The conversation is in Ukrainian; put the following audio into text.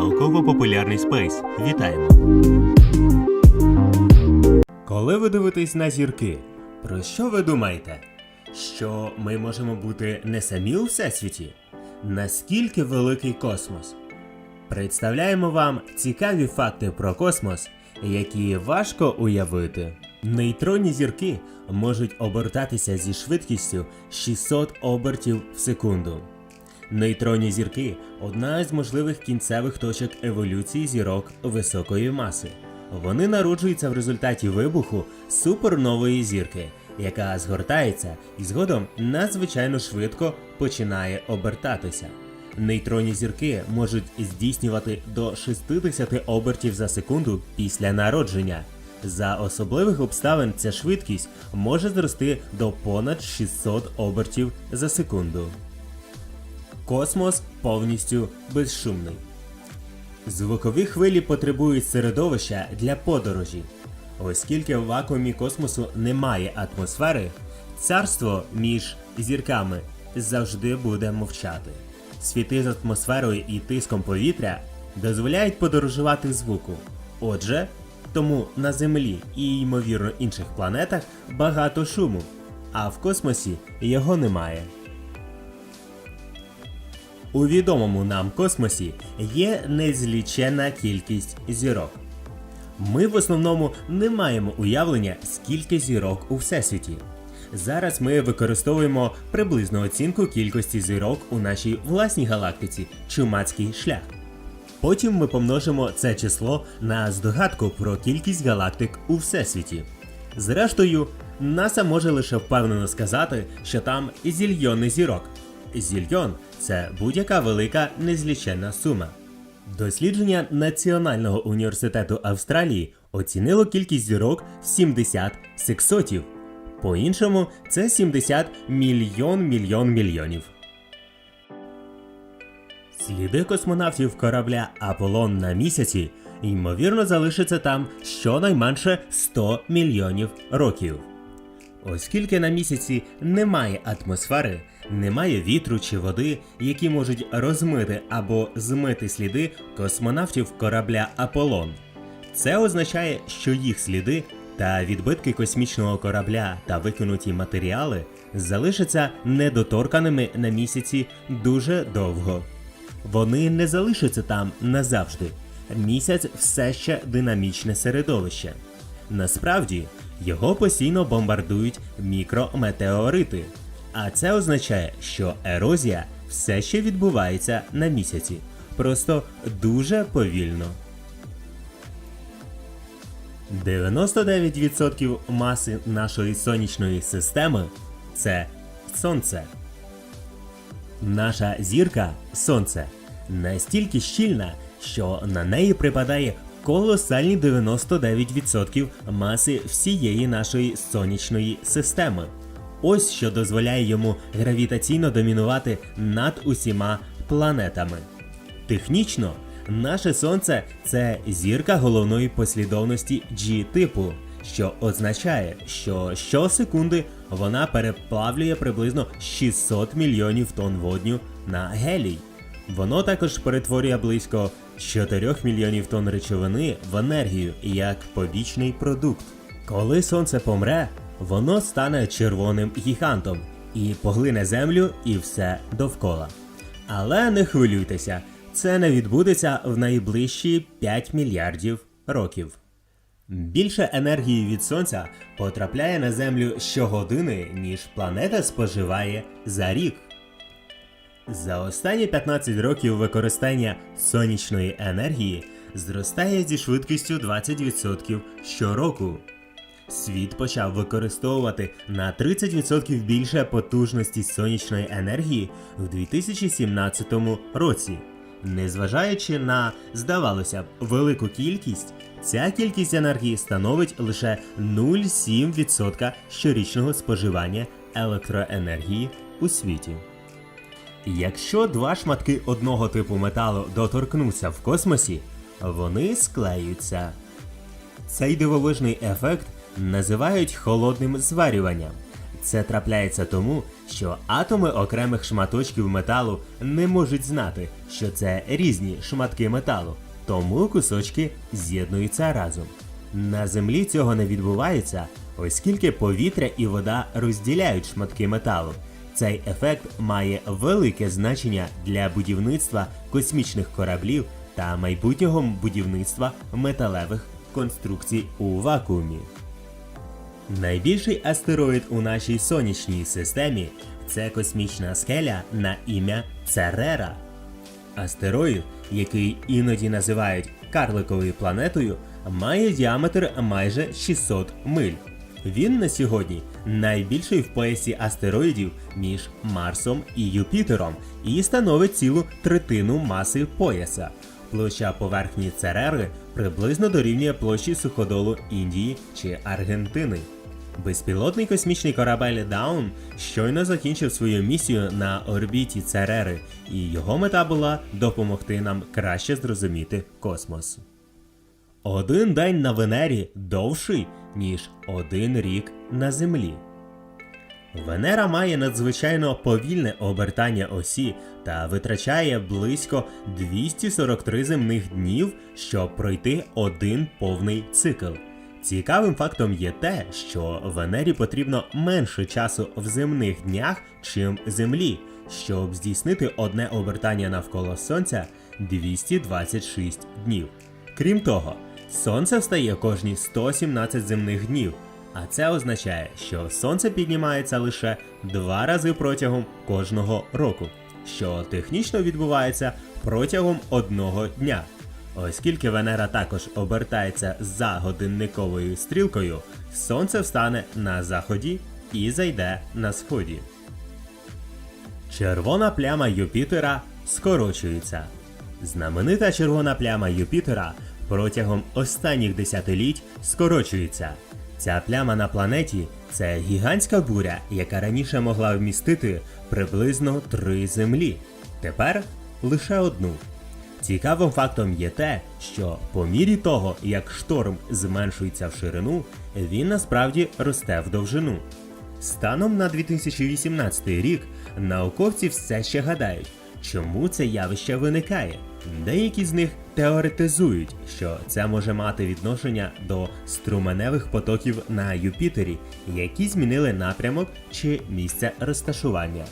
Науково-популярний спейс. Вітаємо! Коли ви дивитесь на зірки, про що ви думаєте? Що ми можемо бути не самі у всесвіті? Наскільки великий космос? Представляємо вам цікаві факти про космос, які важко уявити. Нейтронні зірки можуть обертатися зі швидкістю 600 обертів в секунду. Нейтронні зірки одна з можливих кінцевих точок еволюції зірок високої маси. Вони народжуються в результаті вибуху супернової зірки, яка згортається і згодом надзвичайно швидко починає обертатися. Нейтронні зірки можуть здійснювати до 60 обертів за секунду після народження. За особливих обставин ця швидкість може зрости до понад 600 обертів за секунду. Космос повністю безшумний. Звукові хвилі потребують середовища для подорожі. Оскільки в вакуумі космосу немає атмосфери, царство між зірками завжди буде мовчати. Світи з атмосферою і тиском повітря дозволяють подорожувати звуку. Отже, тому на Землі і, ймовірно, інших планетах багато шуму, а в космосі його немає. У відомому нам космосі є незліченна кількість зірок. Ми в основному не маємо уявлення, скільки зірок у всесвіті. Зараз ми використовуємо приблизну оцінку кількості зірок у нашій власній галактиці Чумацький шлях. Потім ми помножимо це число на здогадку про кількість галактик у всесвіті. Зрештою, НАСА може лише впевнено сказати, що там зільйони зірок. Зільйон це будь-яка велика незліченна сума. Дослідження Національного університету Австралії оцінило кількість зірок в 70 сексотів. По-іншому, це 70 мільйон мільйон мільйонів. Сліди космонавтів корабля Аполлон на місяці ймовірно залишаться там щонайменше 100 мільйонів років. Оскільки на місяці немає атмосфери, немає вітру чи води, які можуть розмити або змити сліди космонавтів корабля Аполлон. Це означає, що їх сліди та відбитки космічного корабля та викинуті матеріали залишаться недоторканими на місяці дуже довго. Вони не залишаться там назавжди. Місяць все ще динамічне середовище. Насправді, його постійно бомбардують мікрометеорити. А це означає, що ерозія все ще відбувається на місяці. Просто дуже повільно. 99% маси нашої сонячної системи це сонце. Наша зірка Сонце настільки щільна, що на неї припадає колосальні 99% маси всієї нашої сонячної системи. Ось що дозволяє йому гравітаційно домінувати над усіма планетами. Технічно, наше сонце це зірка головної послідовності G-типу, що означає, що щосекунди вона переплавлює приблизно 600 мільйонів тонн водню на гелій. Воно також перетворює близько 4 мільйонів тонн речовини в енергію як побічний продукт. Коли сонце помре, воно стане червоним гігантом і поглине землю і все довкола. Але не хвилюйтеся, це не відбудеться в найближчі 5 мільярдів років. Більше енергії від сонця потрапляє на землю щогодини, ніж планета споживає за рік. За останні 15 років використання сонячної енергії зростає зі швидкістю 20% щороку. Світ почав використовувати на 30% більше потужності сонячної енергії в 2017 році. Незважаючи на, здавалося б, велику кількість, ця кількість енергії становить лише 0,7% щорічного споживання електроенергії у світі. Якщо два шматки одного типу металу доторкнуться в космосі, вони склеються. Цей дивовижний ефект називають холодним зварюванням. Це трапляється тому, що атоми окремих шматочків металу не можуть знати, що це різні шматки металу, тому кусочки з'єднуються разом. На землі цього не відбувається, оскільки повітря і вода розділяють шматки металу. Цей ефект має велике значення для будівництва космічних кораблів та майбутнього будівництва металевих конструкцій у вакуумі. Найбільший астероїд у нашій сонячній системі це космічна скеля на ім'я Церера. Астероїд, який іноді називають карликовою планетою, має діаметр майже 600 миль. Він на сьогодні найбільший в поясі астероїдів між Марсом і Юпітером і становить цілу третину маси пояса. Площа поверхні Церери приблизно дорівнює площі суходолу Індії чи Аргентини. Безпілотний космічний корабель Даун щойно закінчив свою місію на орбіті Церери, і його мета була допомогти нам краще зрозуміти космос. Один день на Венері довший, ніж один рік на Землі. Венера має надзвичайно повільне обертання осі та витрачає близько 243 земних днів, щоб пройти один повний цикл. Цікавим фактом є те, що Венері потрібно менше часу в земних днях, чим Землі, щоб здійснити одне обертання навколо Сонця 226 днів. Крім того, Сонце встає кожні 117 земних днів, а це означає, що сонце піднімається лише два рази протягом кожного року, що технічно відбувається протягом одного дня. Оскільки Венера також обертається за годинниковою стрілкою, сонце встане на заході і зайде на сході. Червона пляма Юпітера скорочується. Знаменита червона пляма Юпітера протягом останніх десятиліть скорочується. Ця пляма на планеті це гігантська буря, яка раніше могла вмістити приблизно три землі. Тепер лише одну. Цікавим фактом є те, що по мірі того, як шторм зменшується в ширину, він насправді росте в довжину. Станом на 2018 рік науковці все ще гадають, чому це явище виникає. Деякі з них теоретизують, що це може мати відношення до струменевих потоків на Юпітері, які змінили напрямок чи місце розташування.